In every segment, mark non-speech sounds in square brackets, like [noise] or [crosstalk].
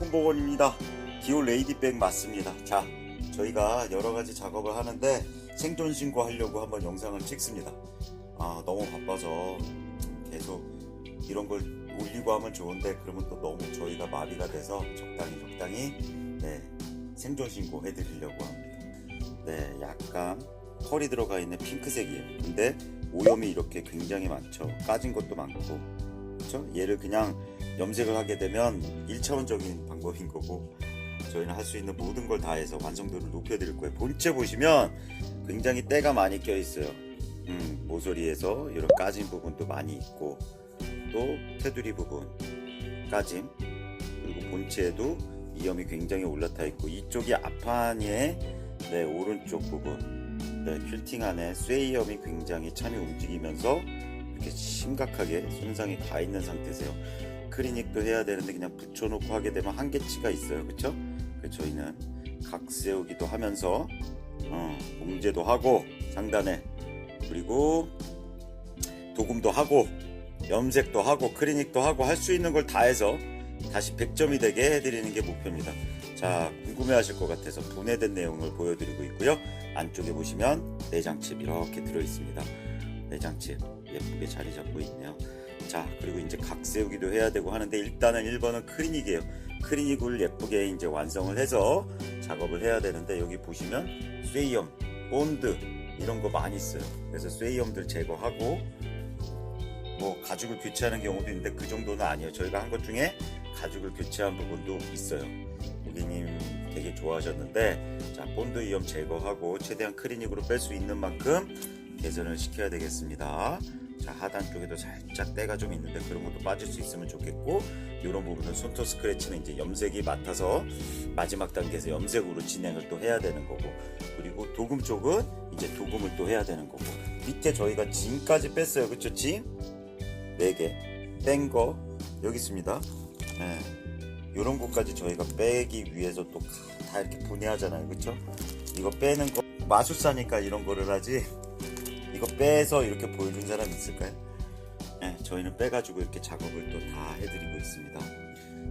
홍보원입니다. 디올 레이디백 맞습니다. 자, 저희가 여러 가지 작업을 하는데 생존 신고 하려고 한번 영상을 찍습니다. 아, 너무 바빠서 계속 이런 걸 올리고 하면 좋은데 그러면 또 너무 저희가 마비가 돼서 적당히 적당히 네, 생존 신고 해드리려고 합니다. 네, 약간 털이 들어가 있는 핑크색이에요. 근데 오염이 이렇게 굉장히 많죠. 까진 것도 많고, 그렇죠? 얘를 그냥 염색을 하게 되면 1차원적인 방법인 거고 저희는 할 수 있는 모든 걸 다 해서 완성도를 높여드릴 거예요. 본체 보시면 굉장히 때가 많이 껴 있어요. 음, 모서리에서 이런 까진 부분도 많이 있고 또 테두리 부분 까짐 그리고 본체에도 이염이 굉장히 올라타 있고 이쪽이 앞판의 네, 오른쪽 부분 네, 퀼팅 안에 쇠이염이 굉장히 참이 움직이면서 이렇게 심각하게 손상이 가 있는 상태세요. 클리닉도 해야 되는데 그냥 붙여놓고 하게 되면 한계치가 있어요. 그쵸? 그래서 저희는 각 세우기도 하면서 어, 뭉제도 하고 상단에 그리고 도금도 하고 염색도 하고 클리닉도 하고 할 수 있는 걸 다 해서 다시 100점이 되게 해드리는 게 목표입니다. 자 궁금해 하실 것 같아서 분해된 내용을 보여드리고 있고요. 안쪽에 보시면 내장칩 이렇게 들어있습니다. 내장칩 예쁘게 자리 잡고 있네요. 자 그리고 이제 각 세우기도 해야 되고 하는데 일단은 1번은 클리닉이에요. 클리닉을 예쁘게 이제 완성을 해서 작업을 해야 되는데 여기 보시면 쇠이염, 본드 이런 거 많이 써요. 그래서 쇠이염들 제거하고 뭐 가죽을 교체하는 경우도 있는데 그 정도는 아니에요. 저희가 한 것 중에 가죽을 교체한 부분도 있어요. 고객님 되게 좋아하셨는데 자 본드 이염 제거하고 최대한 클리닉으로 뺄 수 있는 만큼 개선을 시켜야 되겠습니다. 자 하단 쪽에도 살짝 때가 좀 있는데 그런 것도 빠질 수 있으면 좋겠고 이런 부분은 손톱 스크래치는 이제 염색이 맡아서 마지막 단계에서 염색으로 진행을 또 해야 되는 거고 그리고 도금 쪽은 이제 도금을 또 해야 되는 거고 밑에 저희가 진까지 뺐어요 그쵸 진? 4개 뺀 거 여기 있습니다 네. 이런 것까지 저희가 빼기 위해서 또 다 이렇게 분해하잖아요 그쵸? 이거 빼는 거 마술사니까 이런 거를 하지 이거 빼서 이렇게 보여준 사람 있을까요? 네, 저희는 빼가지고 이렇게 작업을 또 다 해드리고 있습니다.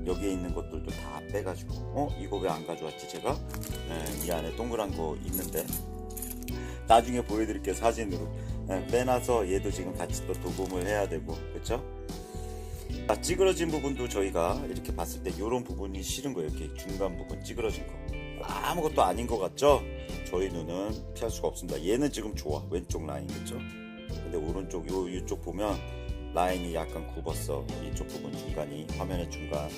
여기에 있는 것들도 다 빼가지고 어 이거 왜 안 가져왔지 제가 네, 이 안에 동그란 거 있는데 나중에 보여드릴게요 사진으로 네, 빼놔서 얘도 지금 같이 또 도금을 해야 되고 그쵸? 아, 찌그러진 부분도 저희가 이렇게 봤을 때 이런 부분이 싫은 거예요 이렇게 중간 부분 찌그러진 거 아무것도 아닌 것 같죠? 저희 눈은 피할 수가 없습니다. 얘는 지금 좋아. 왼쪽 라인 그쵸? 근데 오른쪽 요 이쪽 보면 라인이 약간 굽었어. 이쪽 부분 중간이 화면의 중간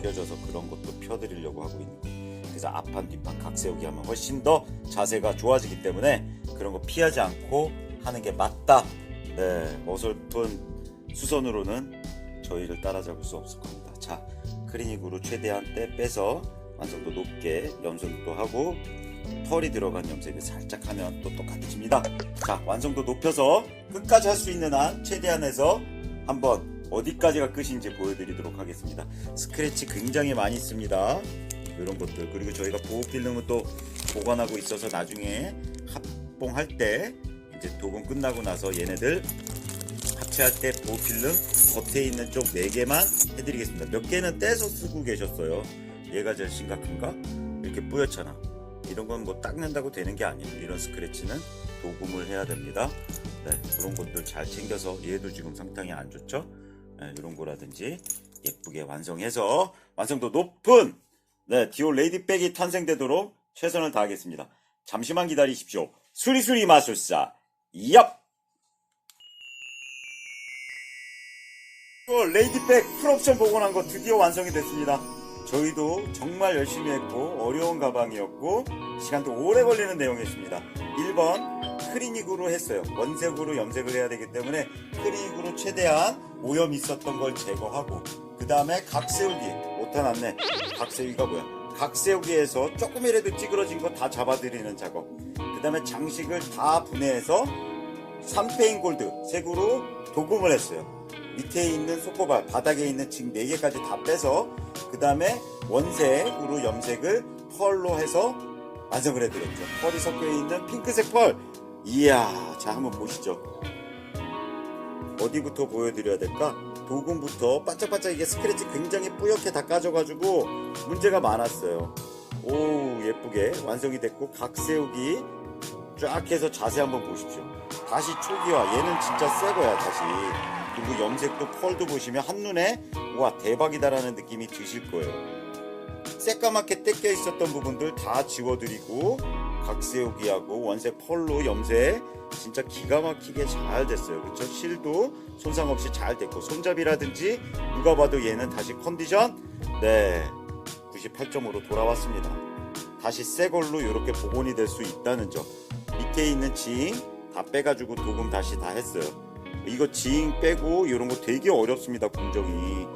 휘어져서 그런 것도 펴드리려고 하고 있는 거예요. 그래서 앞판 뒷판 각 세우기 하면 훨씬 더 자세가 좋아지기 때문에 그런 거 피하지 않고 하는 게 맞다. 네 어설픈 수선으로는 저희를 따라잡을 수 없을 겁니다. 자 클리닉으로 최대한 때 빼서 완성도 높게 염색도 하고 털이 들어간 염색을 살짝 하면 또 똑같아집니다. 자, 완성도 높여서 끝까지 할 수 있는 한 최대한 해서 한번 어디까지가 끝인지 보여드리도록 하겠습니다. 스크래치 굉장히 많이 씁니다. 이런 것들 그리고 저희가 보호 필름은 또 보관하고 있어서 나중에 합봉할 때 이제 도금 끝나고 나서 얘네들 합체할 때 보호 필름 겉에 있는 쪽 4개만 해드리겠습니다. 몇 개는 떼서 쓰고 계셨어요. 얘가 제일 심각한가? 이렇게 뿌옇잖아. 이런 건 뭐 닦는다고 되는 게 아니에요. 이런 스크래치는 도금을 해야 됩니다. 네, 그런 것들 잘 챙겨서 얘도 지금 상당히 안 좋죠? 네, 이런 거라든지 예쁘게 완성해서 완성도 높은 네, 디올 레이디백이 탄생되도록 최선을 다하겠습니다. 잠시만 기다리십시오. 수리수리 마술사 얍! 또 레이디백 풀옵션 복원한 거 드디어 완성이 됐습니다. 저희도 정말 열심히 했고 어려운 가방이었고 시간도 오래 걸리는 내용이었습니다. 1번 크리닉으로 했어요. 원색으로 염색을 해야 되기 때문에 크리닉으로 최대한 오염 있었던 걸 제거하고 그 다음에 각세우기 못해놨네. 각세우기가 뭐야? 각세우기에서 조금이라도 찌그러진 거 다 잡아드리는 작업. 그 다음에 장식을 다 분해해서 3페인 골드 색으로 도금을 했어요. 밑에 있는 속고발, 바닥에 있는 층 4개까지 다 빼서 그 다음에 원색으로 염색을 펄로 해서 완성을 해드렸죠. 펄이 섞여 있는 핑크색 펄. 이야, 자 한번 보시죠. 어디부터 보여드려야 될까? 도금부터 반짝반짝 이게 스크래치 굉장히 뿌옇게 다 까져가지고 문제가 많았어요. 오 예쁘게 완성이 됐고 각 세우기 쫙 해서 자세 한번 보십시오. 다시 초기화 얘는 진짜 새 거야 다시. 그리고 염색도 펄도 보시면 한눈에 와 대박이다라는 느낌이 드실 거예요. 새까맣게 떼껴 있었던 부분들 다 지워드리고 각 세우기하고 원색 펄로 염색 진짜 기가 막히게 잘 됐어요. 그쵸? 실도 손상 없이 잘 됐고 손잡이라든지 누가 봐도 얘는 다시 컨디션 네 98점으로 돌아왔습니다. 다시 새 걸로 이렇게 복원이 될 수 있다는 점. 밑에 있는 지잉 다 빼가지고 도금 다시 다 했어요. 이거 지잉 빼고 이런 거 되게 어렵습니다. 공정이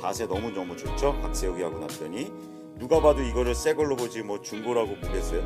자세 너무 너무 좋죠. 박세우기 하고 났더니 누가 봐도 이거를 새 걸로 보지 뭐 중고라고 보겠어요.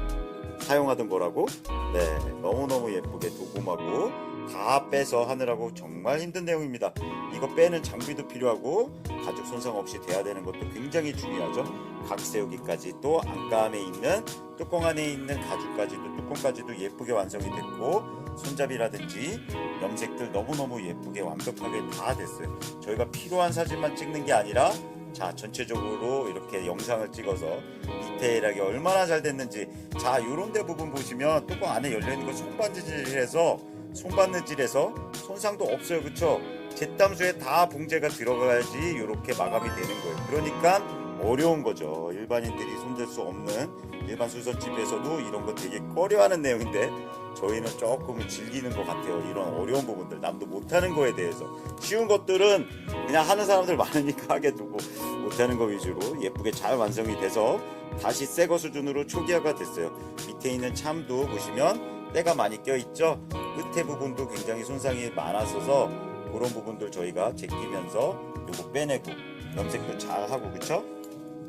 사용하던 거라고. 네 너무 너무 예쁘게 도금하고 다 빼서 하느라고 정말 힘든 내용입니다. 이거 빼는 장비도 필요하고 가죽 손상 없이 돼야 되는 것도 굉장히 중요하죠. 각 세우기까지 또 안감에 있는 뚜껑 안에 있는 가죽까지도 뚜껑까지도 예쁘게 완성이 됐고 손잡이라든지 염색들 너무너무 예쁘게 완벽하게 다 됐어요. 저희가 필요한 사진만 찍는 게 아니라 자 전체적으로 이렇게 영상을 찍어서 디테일하게 얼마나 잘 됐는지 자 요런 데 부분 보시면 뚜껑 안에 열려있는 거 손바느질해서 손바느질해서 손상도 없어요. 그쵸? 잿담수에 다 봉제가 들어가야지 이렇게 마감이 되는 거예요. 그러니까 어려운 거죠. 일반인들이 손댈 수 없는 일반 수선집에서도 이런 거 되게 꺼려하는 내용인데 저희는 조금은 즐기는 것 같아요. 이런 어려운 부분들. 남도 못하는 거에 대해서. 쉬운 것들은 그냥 하는 사람들 많으니까 [laughs] 하게 두고 못하는 거 위주로 예쁘게 잘 완성이 돼서 다시 새거 수준으로 초기화가 됐어요. 밑에 있는 참도 보시면 때가 많이 껴 있죠? 끝에 부분도 굉장히 손상이 많았어서 그런 부분들 저희가 제끼면서 요거 빼내고 염색도 잘 하고 그쵸?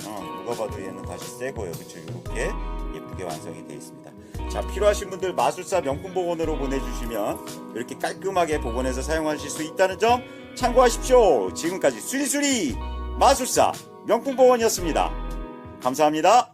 어, 누가 봐도 얘는 다시 새 거예요. 그쵸? 이렇게 예쁘게 완성이 되어 있습니다 자 필요하신 분들 마술사 명품 복원으로 보내주시면 이렇게 깔끔하게 복원해서 사용하실 수 있다는 점 참고하십시오. 지금까지 수리수리 마술사 명품 복원이었습니다. 감사합니다